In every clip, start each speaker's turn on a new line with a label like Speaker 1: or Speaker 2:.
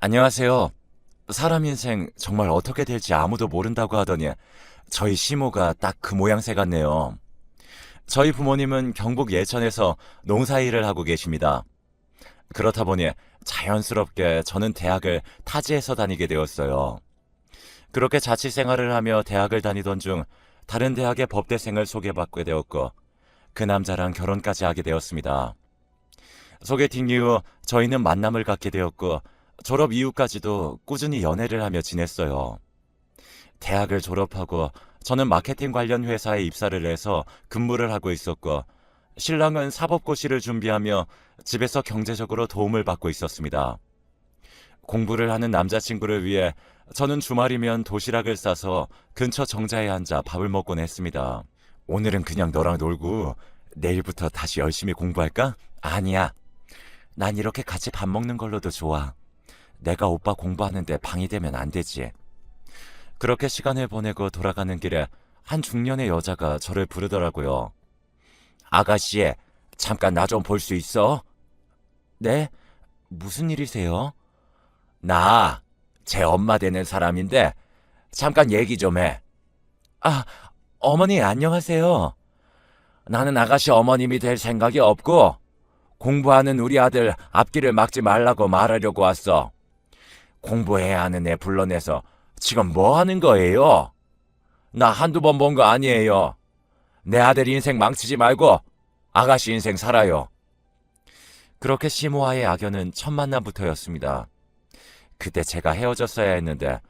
Speaker 1: 안녕하세요. 사람 인생 정말 어떻게 될지 아무도 모른다고 하더니 저희 시모가 딱 그 모양새 같네요. 저희 부모님은 경북 예천에서 농사일을 하고 계십니다. 그렇다 보니 자연스럽게 저는 대학을 타지에서 다니게 되었어요. 그렇게 자취 생활을 하며 대학을 다니던 중 다른 대학의 법대생을 소개받게 되었고 그 남자랑 결혼까지 하게 되었습니다. 소개팅 이후 저희는 만남을 갖게 되었고 졸업 이후까지도 꾸준히 연애를 하며 지냈어요. 대학을 졸업하고 저는 마케팅 관련 회사에 입사를 해서 근무를 하고 있었고 신랑은 사법고시를 준비하며 집에서 경제적으로 도움을 받고 있었습니다. 공부를 하는 남자친구를 위해 저는 주말이면 도시락을 싸서 근처 정자에 앉아 밥을 먹곤 했습니다. 오늘은 그냥 너랑 놀고 내일부터 다시 열심히 공부할까? 아니야. 난 이렇게 같이 밥 먹는 걸로도 좋아. 내가 오빠 공부하는데 방해되면 안 되지. 그렇게 시간을 보내고 돌아가는 길에 한 중년의 여자가 저를 부르더라고요. 아가씨, 잠깐 나 좀 볼 수 있어? 네? 무슨 일이세요? 나, 제 엄마 되는 사람인데, 잠깐 얘기 좀 해. 아, 어머니 안녕하세요. 나는 아가씨 어머님이 될 생각이 없고, 공부하는 우리 아들 앞길을 막지 말라고 말하려고 왔어. 공부해야 하는 애 불러내서 지금 뭐 하는 거예요? 나 한두 번 본 거 아니에요. 내 아들 인생 망치지 말고 아가씨 인생 살아요. 그렇게 시모와의 악연은 첫 만남부터였습니다. 그때 제가 헤어졌어야 했는데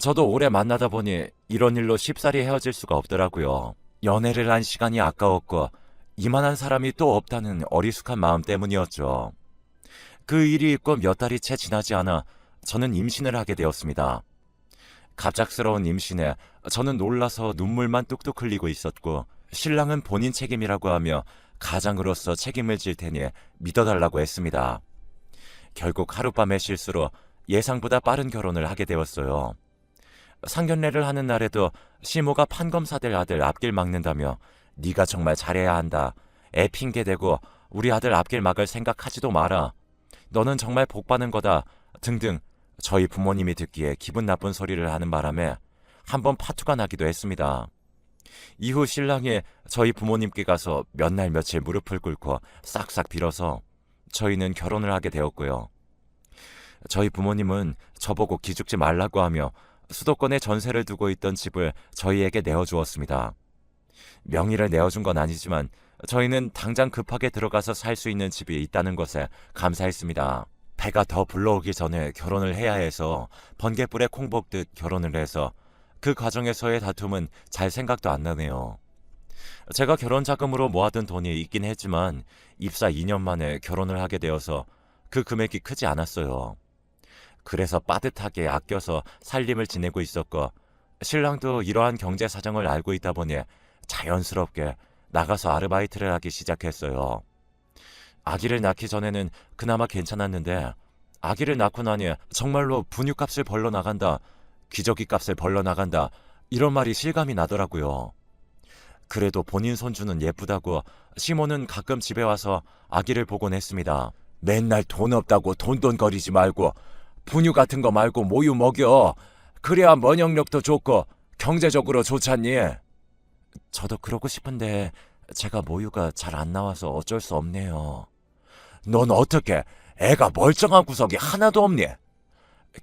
Speaker 1: 저도 오래 만나다 보니 이런 일로 쉽사리 헤어질 수가 없더라고요. 연애를 한 시간이 아까웠고 이만한 사람이 또 없다는 어리숙한 마음 때문이었죠. 그 일이 있고 몇 달이 채 지나지 않아 저는 임신을 하게 되었습니다. 갑작스러운 임신에 저는 놀라서 눈물만 뚝뚝 흘리고 있었고 신랑은 본인 책임이라고 하며 가장으로서 책임을 질 테니 믿어달라고 했습니다. 결국 하룻밤의 실수로 예상보다 빠른 결혼을 하게 되었어요. 상견례를 하는 날에도 시모가 판검사 될 아들 앞길 막는다며 네가 정말 잘해야 한다. 애 핑계대고 우리 아들 앞길 막을 생각하지도 마라. 너는 정말 복 받는 거다. 등등 저희 부모님이 듣기에 기분 나쁜 소리를 하는 바람에 한번 파투가 나기도 했습니다. 이후 신랑이 저희 부모님께 가서 몇 날 며칠 무릎을 꿇고 싹싹 빌어서 저희는 결혼을 하게 되었고요. 저희 부모님은 저보고 기죽지 말라고 하며 수도권에 전세를 두고 있던 집을 저희에게 내어주었습니다. 명의를 내어준 건 아니지만 저희는 당장 급하게 들어가서 살 수 있는 집이 있다는 것에 감사했습니다. 배가 더 불러오기 전에 결혼을 해야 해서 번개불에 콩 볶듯 결혼을 해서 그 과정에서의 다툼은 잘 생각도 안 나네요. 제가 결혼 자금으로 모아둔 돈이 있긴 했지만 입사 2년 만에 결혼을 하게 되어서 그 금액이 크지 않았어요. 그래서 빠듯하게 아껴서 살림을 지내고 있었고 신랑도 이러한 경제 사정을 알고 있다 보니 자연스럽게 나가서 아르바이트를 하기 시작했어요. 아기를 낳기 전에는 그나마 괜찮았는데 아기를 낳고 나니 정말로 분유값을 벌러 나간다, 기저귀 값을 벌러 나간다 이런 말이 실감이 나더라고요. 그래도 본인 손주는 예쁘다고 시모는 가끔 집에 와서 아기를 보곤 했습니다. 맨날 돈 없다고 돈돈거리지 말고 분유 같은 거 말고 모유 먹여. 그래야 면역력도 좋고 경제적으로 좋잖니. 저도 그러고 싶은데 제가 모유가 잘 안 나와서 어쩔 수 없네요. 넌 어떻게 애가 멀쩡한 구석이 하나도 없니?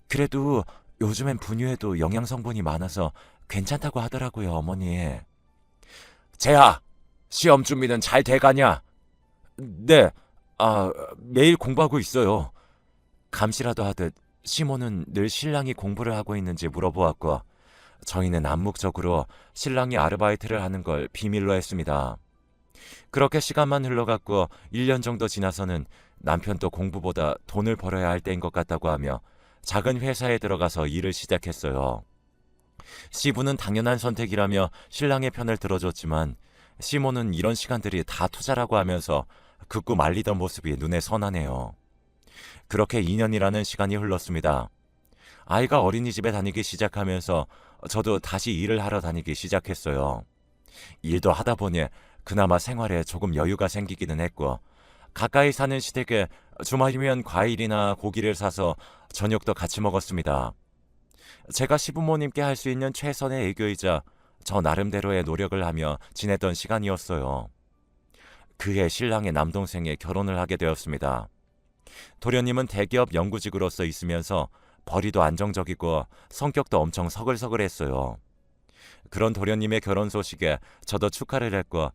Speaker 1: 그래도 요즘엔 분유에도 영양 성분이 많아서 괜찮다고 하더라고요, 어머니. 재하, 시험 준비는 잘 돼가냐? 네, 아, 매일 공부하고 있어요. 감시라도 하듯 시모는 늘 신랑이 공부를 하고 있는지 물어보았고, 저희는 암묵적으로 신랑이 아르바이트를 하는 걸 비밀로 했습니다. 그렇게 시간만 흘러갔고 1년 정도 지나서는 남편도 공부보다 돈을 벌어야 할 때인 것 같다고 하며 작은 회사에 들어가서 일을 시작했어요. 시부는 당연한 선택이라며 신랑의 편을 들어줬지만 시모는 이런 시간들이 다 투자라고 하면서 극구 말리던 모습이 눈에 선하네요. 그렇게 2년이라는 시간이 흘렀습니다. 아이가 어린이집에 다니기 시작하면서 저도 다시 일을 하러 다니기 시작했어요. 일도 하다 보니 그나마 생활에 조금 여유가 생기기는 했고 가까이 사는 시댁에 주말이면 과일이나 고기를 사서 저녁도 같이 먹었습니다. 제가 시부모님께 할 수 있는 최선의 애교이자 저 나름대로의 노력을 하며 지냈던 시간이었어요. 그해 신랑의 남동생의 결혼을 하게 되었습니다. 도련님은 대기업 연구직으로서 있으면서 벌이도 안정적이고 성격도 엄청 서글서글했어요. 그런 도련님의 결혼 소식에 저도 축하를 했고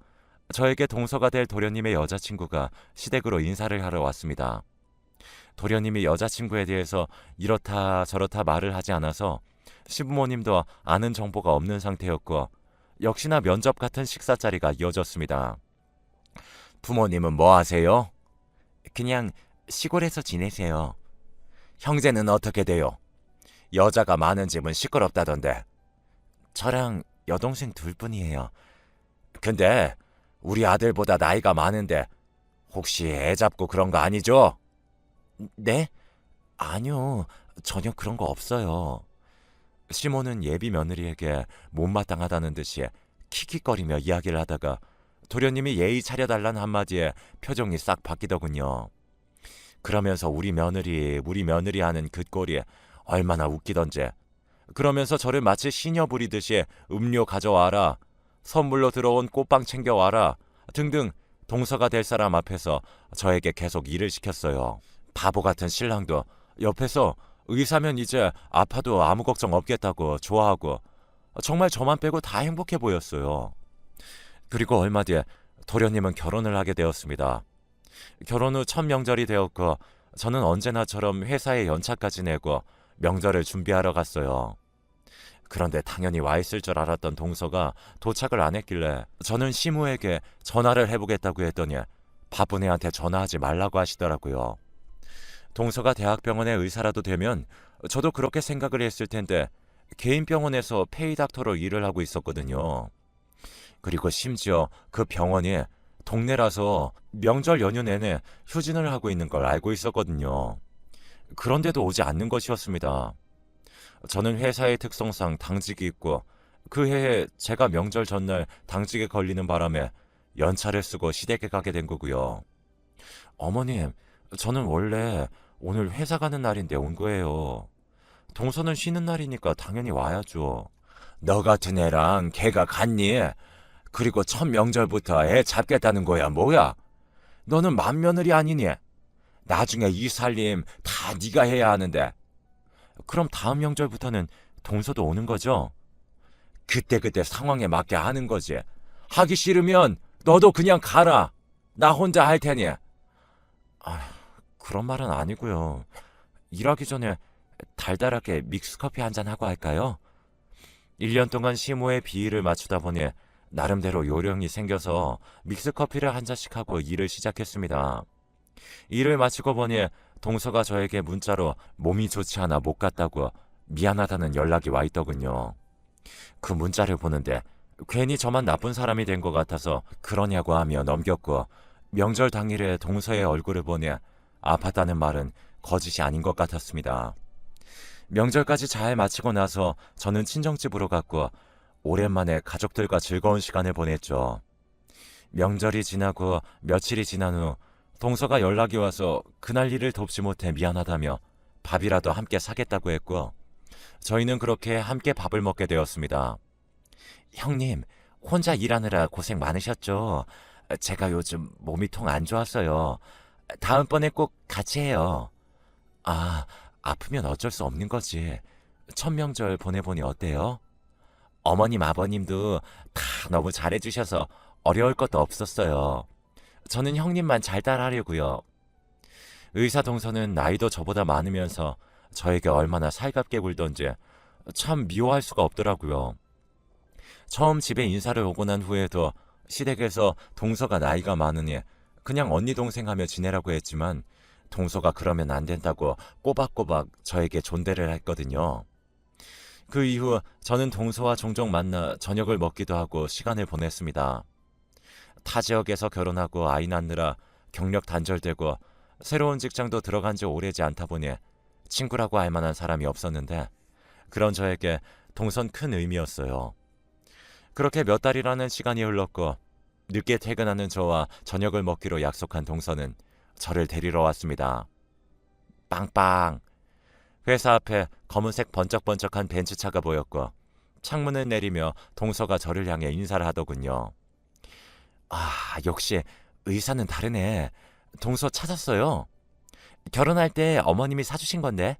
Speaker 1: 저에게 동서가 될 도련님의 여자친구가 시댁으로 인사를 하러 왔습니다. 도련님이 여자친구에 대해서 이렇다 저렇다 말을 하지 않아서 시부모님도 아는 정보가 없는 상태였고 역시나 면접 같은 식사 자리가 이어졌습니다. 부모님은 뭐 하세요? 그냥 시골에서 지내세요. 형제는 어떻게 돼요? 여자가 많은 집은 시끄럽다던데. 저랑 여동생 둘 뿐이에요. 근데 우리 아들보다 나이가 많은데 혹시 애 잡고 그런 거 아니죠? 네? 아니요. 전혀 그런 거 없어요. 시모는 예비 며느리에게 못마땅하다는 듯이 킥킥거리며 이야기를 하다가 도련님이 예의 차려달란 한마디에 표정이 싹 바뀌더군요. 그러면서 우리 며느리, 우리 며느리 하는 그 꼴이 얼마나 웃기던지. 그러면서 저를 마치 시녀 부리듯이 음료 가져와라, 선물로 들어온 꽃빵 챙겨와라 등등 동서가 될 사람 앞에서 저에게 계속 일을 시켰어요. 바보 같은 신랑도 옆에서 의사면 이제 아파도 아무 걱정 없겠다고 좋아하고 정말 저만 빼고 다 행복해 보였어요. 그리고 얼마 뒤에 도련님은 결혼을 하게 되었습니다. 결혼 후 첫 명절이 되었고 저는 언제나처럼 회사에 연차까지 내고 명절을 준비하러 갔어요. 그런데 당연히 와 있을 줄 알았던 동서가 도착을 안 했길래 저는 시무에게 전화를 해보겠다고 했더니 바쁜 애한테 전화하지 말라고 하시더라고요. 동서가 대학병원의 의사라도 되면 저도 그렇게 생각을 했을 텐데 개인 병원에서 페이닥터로 일을 하고 있었거든요. 그리고 심지어 그 병원이 동네라서 명절 연휴 내내 휴진을 하고 있는 걸 알고 있었거든요. 그런데도 오지 않는 것이었습니다. 저는 회사의 특성상 당직이 있고 그 해에 제가 명절 전날 당직에 걸리는 바람에 연차를 쓰고 시댁에 가게 된 거고요. 어머님, 저는 원래 오늘 회사 가는 날인데 온 거예요. 동서는 쉬는 날이니까 당연히 와야죠. 너 같은 애랑 걔가 갔니? 그리고 첫 명절부터 애 잡겠다는 거야 뭐야? 너는 맏며느리 아니니? 나중에 이 살림 다 네가 해야 하는데. 그럼 다음 명절부터는 동서도 오는 거죠? 그때 그때 상황에 맞게 하는 거지. 하기 싫으면 너도 그냥 가라. 나 혼자 할 테니. 아, 그런 말은 아니고요. 일하기 전에 달달하게 믹스커피 한 잔 하고 할까요? 1년 동안 시모의 비위를 맞추다 보니 나름대로 요령이 생겨서 믹스커피를 한 잔씩 하고 일을 시작했습니다. 일을 마치고 보니 동서가 저에게 문자로 몸이 좋지 않아 못 갔다고 미안하다는 연락이 와 있더군요. 그 문자를 보는데 괜히 저만 나쁜 사람이 된 것 같아서 그러냐고 하며 넘겼고 명절 당일에 동서의 얼굴을 보니 아팠다는 말은 거짓이 아닌 것 같았습니다. 명절까지 잘 마치고 나서 저는 친정집으로 갔고 오랜만에 가족들과 즐거운 시간을 보냈죠. 명절이 지나고 며칠이 지난 후 동서가 연락이 와서 그날 일을 돕지 못해 미안하다며 밥이라도 함께 사겠다고 했고 저희는 그렇게 함께 밥을 먹게 되었습니다. 형님, 혼자 일하느라 고생 많으셨죠? 제가 요즘 몸이 통 안 좋았어요. 다음번에 꼭 같이 해요. 아, 아프면 어쩔 수 없는 거지. 첫 명절 보내보니 어때요? 어머님, 아버님도 다 너무 잘해주셔서 어려울 것도 없었어요. 저는 형님만 잘 따라하려고요. 의사 동서는 나이도 저보다 많으면서 저에게 얼마나 살갑게 굴던지 참 미워할 수가 없더라고요. 처음 집에 인사를 오고 난 후에도 시댁에서 동서가 나이가 많으니 그냥 언니 동생 하며 지내라고 했지만 동서가 그러면 안 된다고 꼬박꼬박 저에게 존대를 했거든요. 그 이후 저는 동서와 종종 만나 저녁을 먹기도 하고 시간을 보냈습니다. 타 지역에서 결혼하고 아이 낳느라 경력 단절되고 새로운 직장도 들어간 지 오래지 않다 보니 친구라고 할 만한 사람이 없었는데 그런 저에게 동선 큰 의미였어요. 그렇게 몇 달이라는 시간이 흘렀고 늦게 퇴근하는 저와 저녁을 먹기로 약속한 동서는 저를 데리러 왔습니다. 빵빵. 회사 앞에 검은색 번쩍번쩍한 벤츠차가 보였고 창문을 내리며 동서가 저를 향해 인사를 하더군요. 아, 역시 의사는 다르네. 동서 찾았어요. 결혼할 때 어머님이 사주신 건데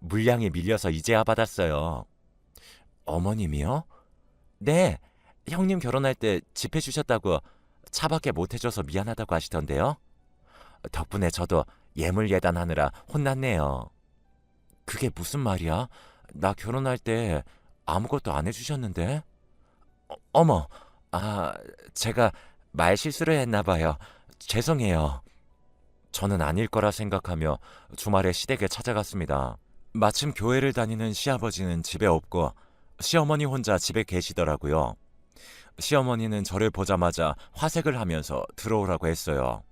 Speaker 1: 물량이 밀려서 이제야 받았어요. 어머님이요? 네, 형님 결혼할 때 집해 주셨다고 차밖에 못 해줘서 미안하다고 하시던데요. 덕분에 저도 예물 예단하느라 혼났네요. 그게 무슨 말이야? 나 결혼할 때 아무것도 안 해주셨는데? 어, 어머, 아, 제가 말 실수를 했나 봐요. 죄송해요. 저는 아닐 거라 생각하며 주말에 시댁에 찾아갔습니다. 마침 교회를 다니는 시아버지는 집에 없고 시어머니 혼자 집에 계시더라고요. 시어머니는 저를 보자마자 화색을 하면서 들어오라고 했어요.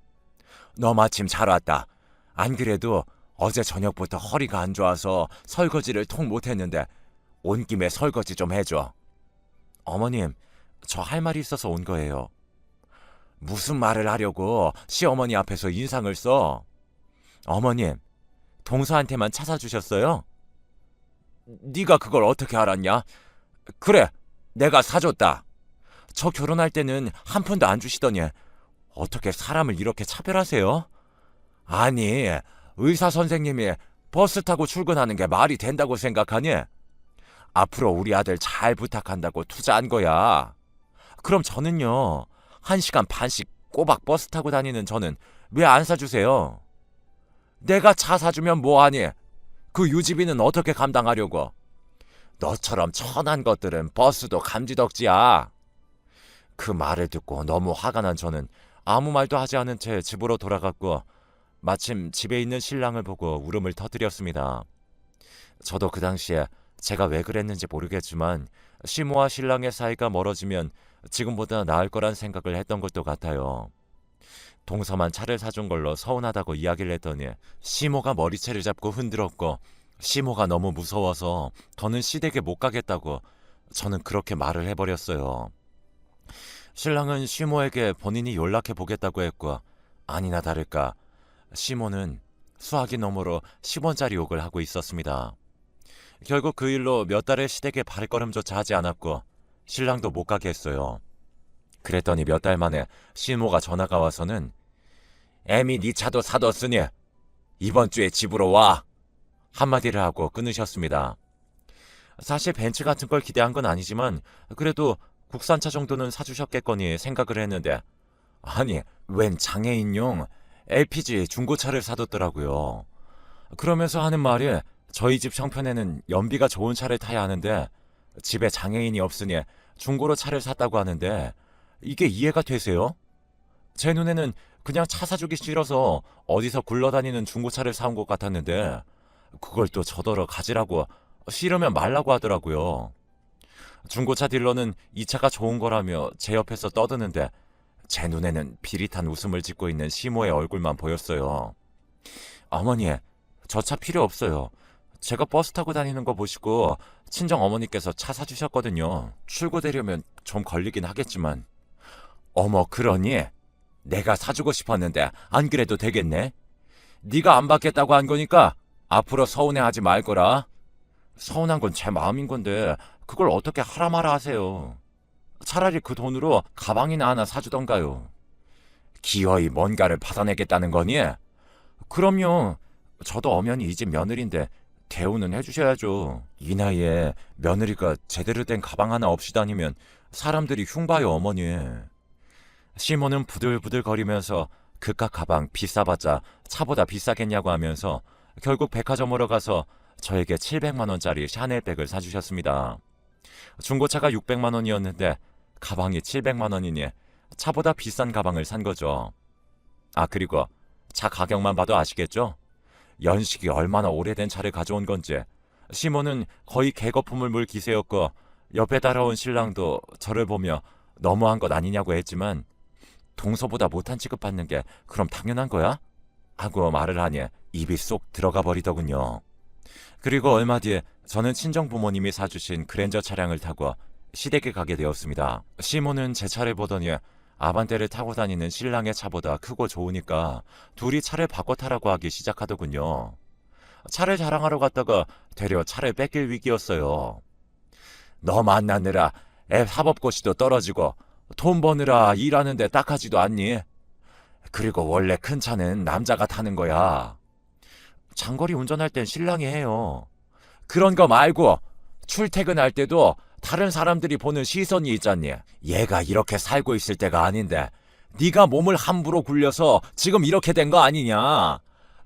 Speaker 1: 너 마침 잘 왔다. 안 그래도 어제 저녁부터 허리가 안 좋아서 설거지를 통 못했는데 온 김에 설거지 좀 해줘. 어머님, 저 할 말이 있어서 온 거예요. 무슨 말을 하려고 시어머니 앞에서 인상을 써? 어머님, 동서한테만 차 사주셨어요? 네가 그걸 어떻게 알았냐? 그래, 내가 사줬다. 저 결혼할 때는 한 푼도 안 주시더니 어떻게 사람을 이렇게 차별하세요? 아니, 의사 선생님이 버스 타고 출근하는 게 말이 된다고 생각하니? 앞으로 우리 아들 잘 부탁한다고 투자한 거야. 그럼 저는요, 한 시간 반씩 꼬박 버스 타고 다니는 저는 왜 안 사주세요? 내가 차 사주면 뭐하니? 그 유지비는 어떻게 감당하려고? 너처럼 천한 것들은 버스도 감지덕지야. 그 말을 듣고 너무 화가 난 저는 아무 말도 하지 않은 채 집으로 돌아갔고 마침 집에 있는 신랑을 보고 울음을 터뜨렸습니다. 저도 그 당시에 제가 왜 그랬는지 모르겠지만 시모와 신랑의 사이가 멀어지면 지금보다 나을 거란 생각을 했던 것도 같아요. 동서만 차를 사준 걸로 서운하다고 이야기를 했더니 시모가 머리채를 잡고 흔들었고 시모가 너무 무서워서 더는 시댁에 못 가겠다고 저는 그렇게 말을 해버렸어요. 신랑은 시모에게 본인이 연락해 보겠다고 했고 아니나 다를까 시모는 수학이 너머로 10원짜리 욕을 하고 있었습니다. 결국 그 일로 몇 달의 시댁에 발걸음조차 하지 않았고 신랑도 못 가게 했어요. 그랬더니 몇 달 만에 시모가 전화가 와서는 애미 네 차도 사뒀으니 이번 주에 집으로 와 한마디를 하고 끊으셨습니다. 사실 벤츠 같은 걸 기대한 건 아니지만 그래도 국산차 정도는 사주셨겠거니 생각을 했는데 아니 웬 장애인용 LPG 중고차를 사뒀더라고요. 그러면서 하는 말이 저희 집 형편에는 연비가 좋은 차를 타야 하는데 집에 장애인이 없으니 중고로 차를 샀다고 하는데 이게 이해가 되세요? 제 눈에는 그냥 차 사주기 싫어서 어디서 굴러다니는 중고차를 사온 것 같았는데 그걸 또 저더러 가지라고 싫으면 말라고 하더라고요. 중고차 딜러는 이 차가 좋은 거라며 제 옆에서 떠드는데 제 눈에는 비릿한 웃음을 짓고 있는 시모의 얼굴만 보였어요. 어머니, 저 차 필요 없어요. 제가 버스 타고 다니는 거 보시고 친정 어머니께서 차 사주셨거든요. 출고되려면 좀 걸리긴 하겠지만. 어머, 그러니? 내가 사주고 싶었는데 안 그래도 되겠네? 네가 안 받겠다고 한 거니까 앞으로 서운해하지 말 거라. 서운한 건 제 마음인 건데 그걸 어떻게 하라 마라 하세요. 차라리 그 돈으로 가방이나 하나 사주던가요. 기어이 뭔가를 받아내겠다는 거니? 그럼요. 저도 엄연히 이 집 며느리인데 대우는 해주셔야죠. 이 나이에 며느리가 제대로 된 가방 하나 없이 다니면 사람들이 흉봐요, 어머니. 시모는 부들부들 거리면서 그깟 가방 비싸봤자 차보다 비싸겠냐고 하면서 결국 백화점으로 가서 저에게 700만 원짜리 샤넬백을 사주셨습니다. 중고차가 600만 원이었는데 가방이 700만 원이니 차보다 비싼 가방을 산 거죠. 아 그리고 차 가격만 봐도 아시겠죠? 연식이 얼마나 오래된 차를 가져온 건지 시모는 거의 개거품을 물 기세였고 옆에 따라온 신랑도 저를 보며 너무한 것 아니냐고 했지만 동서보다 못한 취급받는 게 그럼 당연한 거야? 하고 말을 하니 입이 쏙 들어가 버리더군요. 그리고 얼마 뒤에 저는 친정 부모님이 사주신 그랜저 차량을 타고 시댁에 가게 되었습니다. 시모는 제 차를 보더니 아반떼를 타고 다니는 신랑의 차보다 크고 좋으니까 둘이 차를 바꿔 타라고 하기 시작하더군요. 차를 자랑하러 갔다가 되려 차를 뺏길 위기였어요. 너 만나느라 애 사법고시도 떨어지고 돈 버느라 일하는데 딱하지도 않니? 그리고 원래 큰 차는 남자가 타는 거야. 장거리 운전할 땐 신랑이 해요. 그런 거 말고 출퇴근할 때도 다른 사람들이 보는 시선이 있잖니. 얘가 이렇게 살고 있을 때가 아닌데 네가 몸을 함부로 굴려서 지금 이렇게 된 거 아니냐.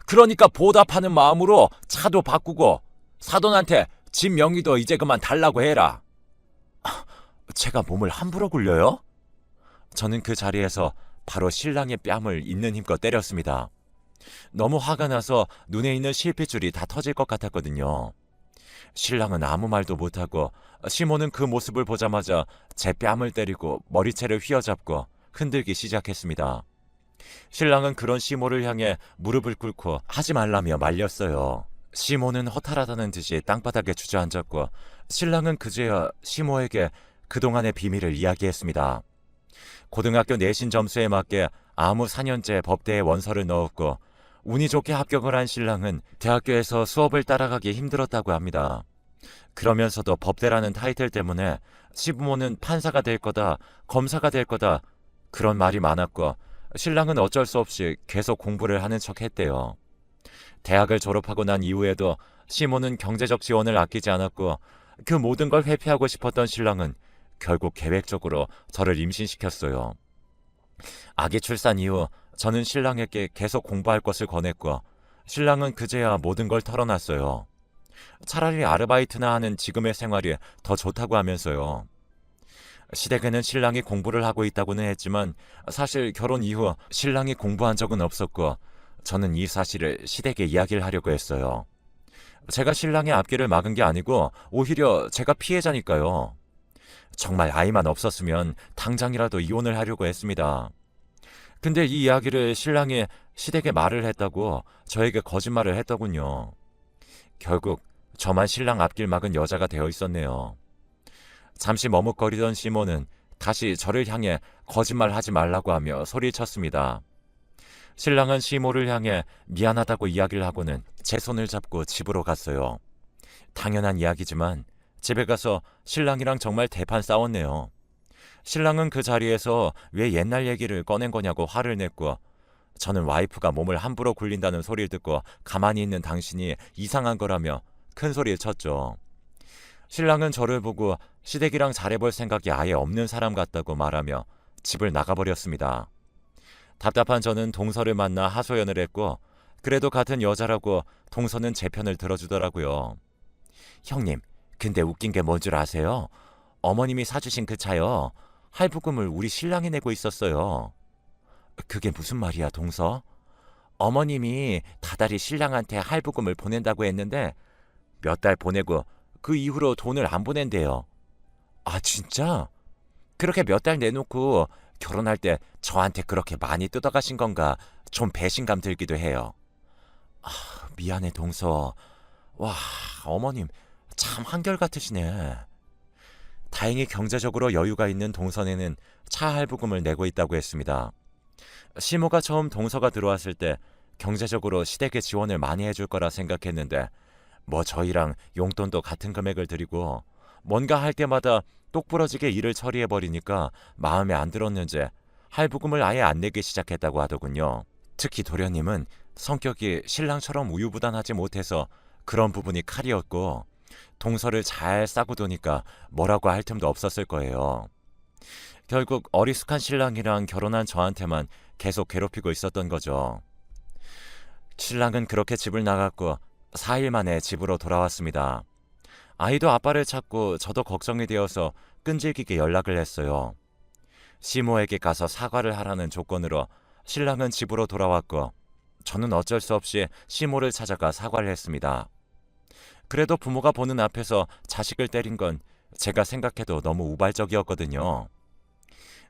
Speaker 1: 그러니까 보답하는 마음으로 차도 바꾸고 사돈한테 집 명의도 이제 그만 달라고 해라. 아, 제가 몸을 함부로 굴려요? 저는 그 자리에서 바로 신랑의 뺨을 있는 힘껏 때렸습니다. 너무 화가 나서 눈에 있는 실핏줄이 다 터질 것 같았거든요. 신랑은 아무 말도 못하고 시모는 그 모습을 보자마자 제 뺨을 때리고 머리채를 휘어잡고 흔들기 시작했습니다. 신랑은 그런 시모를 향해 무릎을 꿇고 하지 말라며 말렸어요. 시모는 허탈하다는 듯이 땅바닥에 주저앉았고 신랑은 그제야 시모에게 그동안의 비밀을 이야기했습니다. 고등학교 내신 점수에 맞게 아무 4년제 법대에 원서를 넣었고 운이 좋게 합격을 한 신랑은 대학교에서 수업을 따라가기 힘들었다고 합니다. 그러면서도 법대라는 타이틀 때문에 시부모는 판사가 될 거다, 검사가 될 거다 그런 말이 많았고 신랑은 어쩔 수 없이 계속 공부를 하는 척 했대요. 대학을 졸업하고 난 이후에도 시모는 경제적 지원을 아끼지 않았고 그 모든 걸 회피하고 싶었던 신랑은 결국 계획적으로 저를 임신시켰어요. 아기 출산 이후 저는 신랑에게 계속 공부할 것을 권했고 신랑은 그제야 모든 걸 털어놨어요. 차라리 아르바이트나 하는 지금의 생활이 더 좋다고 하면서요. 시댁에는 신랑이 공부를 하고 있다고는 했지만 사실 결혼 이후 신랑이 공부한 적은 없었고 저는 이 사실을 시댁에 이야기를 하려고 했어요. 제가 신랑의 앞길을 막은 게 아니고 오히려 제가 피해자니까요. 정말 아이만 없었으면 당장이라도 이혼을 하려고 했습니다. 근데 이 이야기를 신랑이 시댁에 말을 했다고 저에게 거짓말을 했더군요. 결국 저만 신랑 앞길 막은 여자가 되어 있었네요. 잠시 머뭇거리던 시모는 다시 저를 향해 거짓말하지 말라고 하며 소리쳤습니다. 신랑은 시모를 향해 미안하다고 이야기를 하고는 제 손을 잡고 집으로 갔어요. 당연한 이야기지만 집에 가서 신랑이랑 정말 대판 싸웠네요. 신랑은 그 자리에서 왜 옛날 얘기를 꺼낸 거냐고 화를 냈고 저는 와이프가 몸을 함부로 굴린다는 소리를 듣고 가만히 있는 당신이 이상한 거라며 큰 소리를 쳤죠. 신랑은 저를 보고 시댁이랑 잘해볼 생각이 아예 없는 사람 같다고 말하며 집을 나가버렸습니다. 답답한 저는 동서를 만나 하소연을 했고 그래도 같은 여자라고 동서는 제 편을 들어주더라고요. 형님, 근데 웃긴 게 뭔 줄 아세요? 어머님이 사주신 그 차요. 할부금을 우리 신랑이 내고 있었어요. 그게 무슨 말이야, 동서? 어머님이 다달이 신랑한테 할부금을 보낸다고 했는데 몇 달 보내고 그 이후로 돈을 안 보낸대요. 아, 진짜? 그렇게 몇 달 내놓고 결혼할 때 저한테 그렇게 많이 뜯어가신 건가 좀 배신감 들기도 해요. 아, 미안해, 동서. 와, 어머님 참 한결같으시네. 다행히 경제적으로 여유가 있는 동선에는 차 할부금을 내고 있다고 했습니다. 시모가 처음 동서가 들어왔을 때 경제적으로 시댁에 지원을 많이 해줄 거라 생각했는데 뭐 저희랑 용돈도 같은 금액을 드리고 뭔가 할 때마다 똑부러지게 일을 처리해 버리니까 마음에 안 들었는지 할부금을 아예 안 내기 시작했다고 하더군요. 특히 도련님은 성격이 신랑처럼 우유부단하지 못해서 그런 부분이 칼이었고 동서를 잘 싸고 도니까 뭐라고 할 틈도 없었을 거예요. 결국 어리숙한 신랑이랑 결혼한 저한테만 계속 괴롭히고 있었던 거죠. 신랑은 그렇게 집을 나갔고 4일 만에 집으로 돌아왔습니다. 아이도 아빠를 찾고 저도 걱정이 되어서 끈질기게 연락을 했어요. 시모에게 가서 사과를 하라는 조건으로 신랑은 집으로 돌아왔고 저는 어쩔 수 없이 시모를 찾아가 사과를 했습니다. 그래도 부모가 보는 앞에서 자식을 때린 건 제가 생각해도 너무 우발적이었거든요.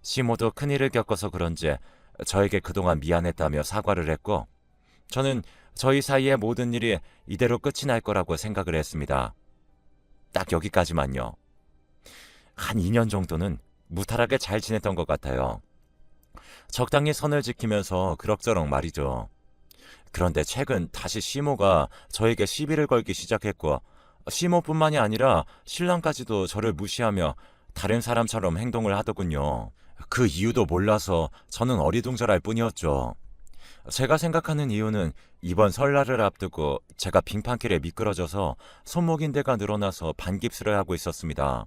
Speaker 1: 시모도 큰일을 겪어서 그런지 저에게 그동안 미안했다며 사과를 했고 저는 저희 사이의 모든 일이 이대로 끝이 날 거라고 생각을 했습니다. 딱 여기까지만요. 한 2년 정도는 무탈하게 잘 지냈던 것 같아요. 적당히 선을 지키면서 그럭저럭 말이죠. 그런데 최근 다시 시모가 저에게 시비를 걸기 시작했고 시모뿐만이 아니라 신랑까지도 저를 무시하며 다른 사람처럼 행동을 하더군요. 그 이유도 몰라서 저는 어리둥절할 뿐이었죠. 제가 생각하는 이유는 이번 설날을 앞두고 제가 빙판길에 미끄러져서 손목인대가 늘어나서 반깁스를 하고 있었습니다.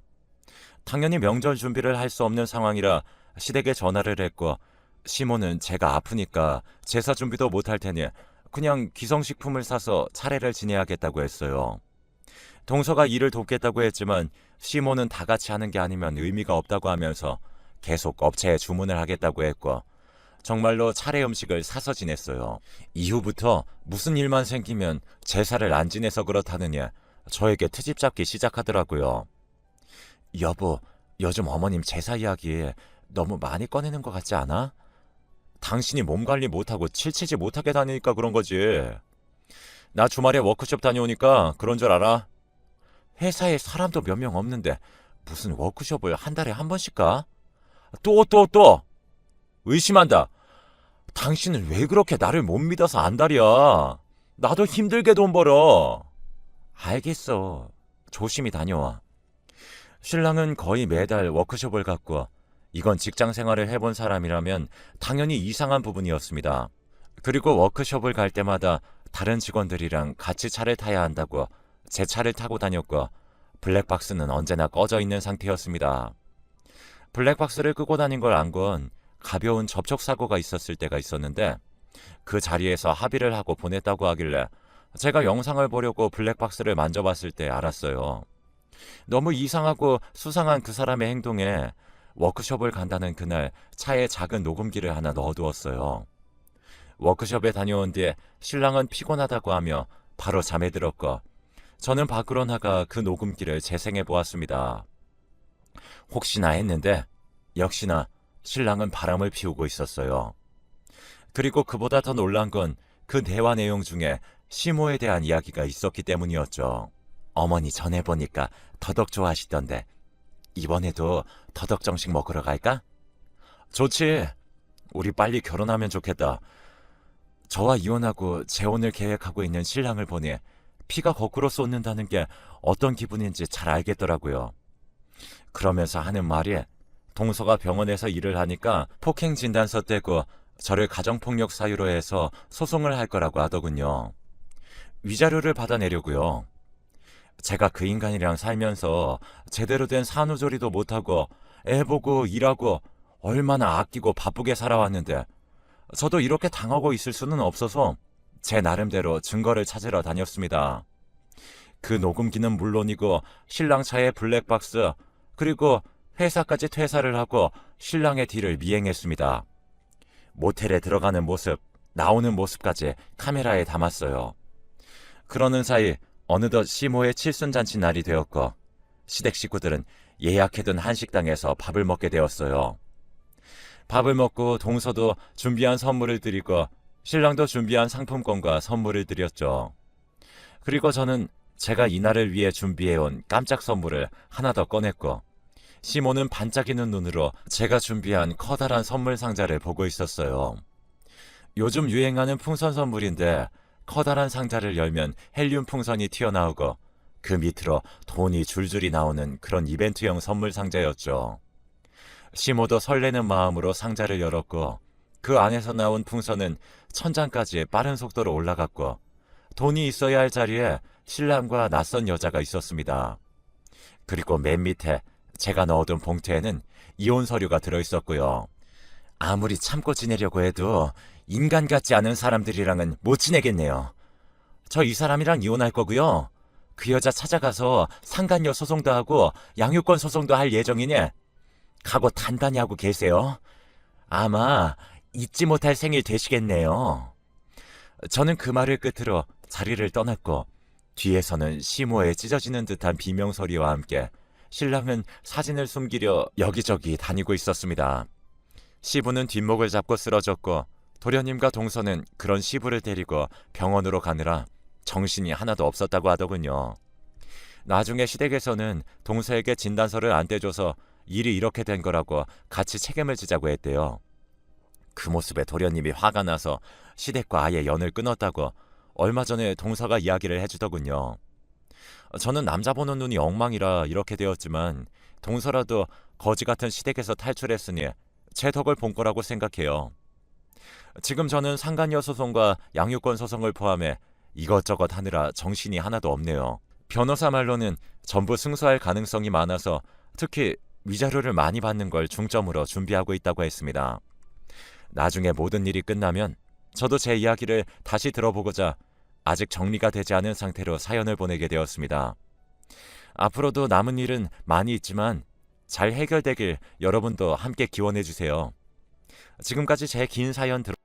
Speaker 1: 당연히 명절 준비를 할 수 없는 상황이라 시댁에 전화를 했고 시모는 제가 아프니까 제사 준비도 못할 테니 그냥 기성식품을 사서 차례를 지내야겠다고 했어요. 동서가 일을 돕겠다고 했지만 시모는 다 같이 하는 게 아니면 의미가 없다고 하면서 계속 업체에 주문을 하겠다고 했고 정말로 차례 음식을 사서 지냈어요. 이후부터 무슨 일만 생기면 제사를 안 지내서 그렇다느니 저에게 트집 잡기 시작하더라고요. 여보, 요즘 어머님 제사 이야기 너무 많이 꺼내는 것 같지 않아? 당신이 몸 관리 못하고 칠치지 못하게 다니니까 그런 거지. 나 주말에 워크숍 다녀오니까 그런 줄 알아? 회사에 사람도 몇 명 없는데 무슨 워크숍을 한 달에 한 번씩 가? 또, 또, 또! 의심한다. 당신은 왜 그렇게 나를 못 믿어서 안달이야? 나도 힘들게 돈 벌어. 알겠어. 조심히 다녀와. 신랑은 거의 매달 워크숍을 갖고 이건 직장 생활을 해본 사람이라면 당연히 이상한 부분이었습니다. 그리고 워크숍을 갈 때마다 다른 직원들이랑 같이 차를 타야 한다고 제 차를 타고 다녔고 블랙박스는 언제나 꺼져 있는 상태였습니다. 블랙박스를 끄고 다닌 걸 안 건 가벼운 접촉 사고가 있었을 때가 있었는데 그 자리에서 합의를 하고 보냈다고 하길래 제가 영상을 보려고 블랙박스를 만져봤을 때 알았어요. 너무 이상하고 수상한 그 사람의 행동에 워크숍을 간다는 그날 차에 작은 녹음기를 하나 넣어두었어요. 워크숍에 다녀온 뒤에 신랑은 피곤하다고 하며 바로 잠에 들었고 저는 밖으로 나가 그 녹음기를 재생해 보았습니다. 혹시나 했는데 역시나 신랑은 바람을 피우고 있었어요. 그리고 그보다 더 놀란 건 그 대화 내용 중에 시모에 대한 이야기가 있었기 때문이었죠. 어머니 전에 보니까 더덕 좋아하시던데 이번에도 더덕 정식 먹으러 갈까? 좋지. 우리 빨리 결혼하면 좋겠다. 저와 이혼하고 재혼을 계획하고 있는 신랑을 보니 피가 거꾸로 쏟는다는 게 어떤 기분인지 잘 알겠더라고요. 그러면서 하는 말이 동서가 병원에서 일을 하니까 폭행 진단서 떼고 저를 가정폭력 사유로 해서 소송을 할 거라고 하더군요. 위자료를 받아내려고요. 제가 그 인간이랑 살면서 제대로 된 산후조리도 못하고 애 보고 일하고 얼마나 아끼고 바쁘게 살아왔는데 저도 이렇게 당하고 있을 수는 없어서 제 나름대로 증거를 찾으러 다녔습니다. 그 녹음기는 물론이고 신랑 차의 블랙박스 그리고 회사까지 퇴사를 하고 신랑의 뒤를 미행했습니다. 모텔에 들어가는 모습, 나오는 모습까지 카메라에 담았어요. 그러는 사이 어느덧 시모의 칠순잔치 날이 되었고 시댁 식구들은 예약해둔 한식당에서 밥을 먹게 되었어요. 밥을 먹고 동서도 준비한 선물을 드리고 신랑도 준비한 상품권과 선물을 드렸죠. 그리고 저는 제가 이날을 위해 준비해온 깜짝 선물을 하나 더 꺼냈고 시모는 반짝이는 눈으로 제가 준비한 커다란 선물 상자를 보고 있었어요. 요즘 유행하는 풍선 선물인데 커다란 상자를 열면 헬륨 풍선이 튀어나오고 그 밑으로 돈이 줄줄이 나오는 그런 이벤트형 선물 상자였죠. 시모도 설레는 마음으로 상자를 열었고 그 안에서 나온 풍선은 천장까지 빠른 속도로 올라갔고 돈이 있어야 할 자리에 신랑과 낯선 여자가 있었습니다. 그리고 맨 밑에 제가 넣어둔 봉투에는 이혼 서류가 들어있었고요. 아무리 참고 지내려고 해도 인간 같지 않은 사람들이랑은 못 지내겠네요. 저 이 사람이랑 이혼할 거고요. 그 여자 찾아가서 상간녀 소송도 하고 양육권 소송도 할 예정이니 각오 단단히 하고 계세요. 아마 잊지 못할 생일 되시겠네요. 저는 그 말을 끝으로 자리를 떠났고 뒤에서는 시모에 찢어지는 듯한 비명 소리와 함께 신랑은 사진을 숨기려 여기저기 다니고 있었습니다. 시부는 뒷목을 잡고 쓰러졌고 도련님과 동서는 그런 시부를 데리고 병원으로 가느라 정신이 하나도 없었다고 하더군요. 나중에 시댁에서는 동서에게 진단서를 안 떼줘서 일이 이렇게 된 거라고 같이 책임을 지자고 했대요. 그 모습에 도련님이 화가 나서 시댁과 아예 연을 끊었다고 얼마 전에 동서가 이야기를 해주더군요. 저는 남자 보는 눈이 엉망이라 이렇게 되었지만 동서라도 거지 같은 시댁에서 탈출했으니 제 덕을 본 거라고 생각해요. 지금 저는 상간녀 소송과 양육권 소송을 포함해 이것저것 하느라 정신이 하나도 없네요. 변호사 말로는 전부 승소할 가능성이 많아서 특히 위자료를 많이 받는 걸 중점으로 준비하고 있다고 했습니다. 나중에 모든 일이 끝나면 저도 제 이야기를 다시 들어보고자 아직 정리가 되지 않은 상태로 사연을 보내게 되었습니다. 앞으로도 남은 일은 많이 있지만 잘 해결되길 여러분도 함께 기원해 주세요. 지금까지 제 긴 사연 들어